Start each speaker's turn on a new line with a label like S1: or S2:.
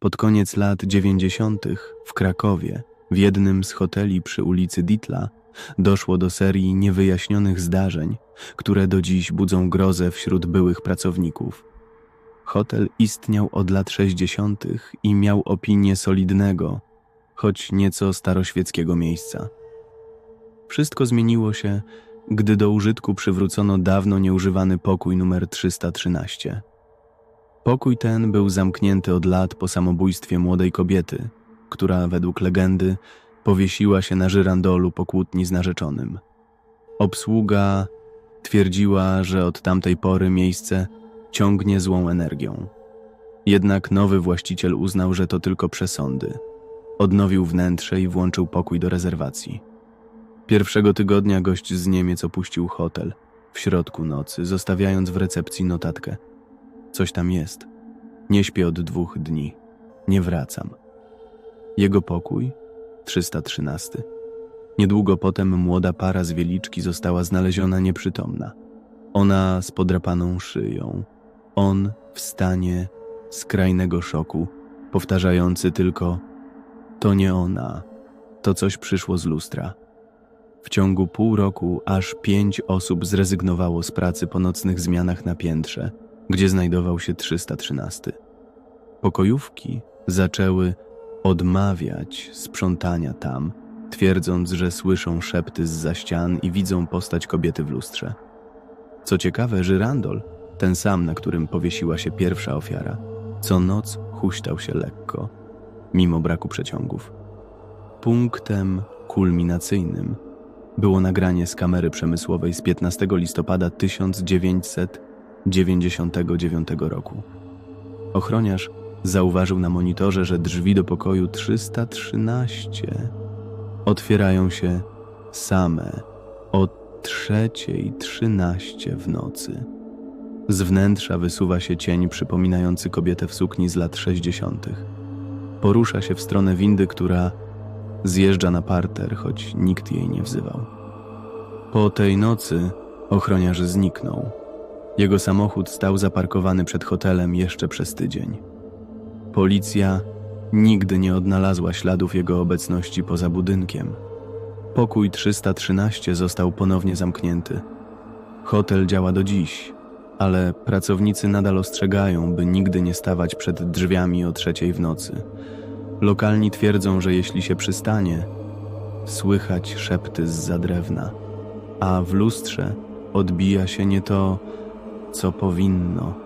S1: Pod koniec lat dziewięćdziesiątych w Krakowie, w jednym z hoteli przy ulicy Ditla, doszło do serii niewyjaśnionych zdarzeń, które do dziś budzą grozę wśród byłych pracowników. Hotel istniał od lat 60. i miał opinię solidnego, choć nieco staroświeckiego miejsca. Wszystko zmieniło się, gdy do użytku przywrócono dawno nieużywany pokój numer 313. Pokój ten był zamknięty od lat po samobójstwie młodej kobiety, która według legendy powiesiła się na żyrandolu po kłótni z narzeczonym. Obsługa twierdziła, że od tamtej pory miejsce ciągnie złą energią. Jednak nowy właściciel uznał, że to tylko przesądy. Odnowił wnętrze i włączył pokój do rezerwacji. Pierwszego tygodnia gość z Niemiec opuścił hotel w środku nocy, zostawiając w recepcji notatkę. Coś tam jest. Nie śpię od dwóch dni. Nie wracam. Jego pokój 313. Niedługo potem młoda para z Wieliczki została znaleziona nieprzytomna. Ona z podrapaną szyją, on w stanie skrajnego szoku, powtarzający tylko: To nie ona, to coś przyszło z lustra. W ciągu pół roku aż pięć osób zrezygnowało z pracy po nocnych zmianach na piętrze, gdzie znajdował się 313. Pokojówki zaczęły odmawiać sprzątania tam, twierdząc, że słyszą szepty z ścian i widzą postać kobiety w lustrze. Co ciekawe, żyrandol, ten sam, na którym powiesiła się pierwsza ofiara, co noc huśtał się lekko, mimo braku przeciągów. Punktem kulminacyjnym było nagranie z kamery przemysłowej z 15 listopada 1999 roku. Ochroniarz zauważył na monitorze, że drzwi do pokoju 313 otwierają się same o 3.13 w nocy. Z wnętrza wysuwa się cień przypominający kobietę w sukni z lat 60. Porusza się w stronę windy, która zjeżdża na parter, choć nikt jej nie wzywał. Po tej nocy ochroniarz zniknął. Jego samochód stał zaparkowany przed hotelem jeszcze przez tydzień. Policja nigdy nie odnalazła śladów jego obecności poza budynkiem. Pokój 313 został ponownie zamknięty. Hotel działa do dziś, ale pracownicy nadal ostrzegają, by nigdy nie stawać przed drzwiami o trzeciej w nocy. Lokalni twierdzą, że jeśli się przystanie, słychać szepty z drewna, a w lustrze odbija się nie to, co powinno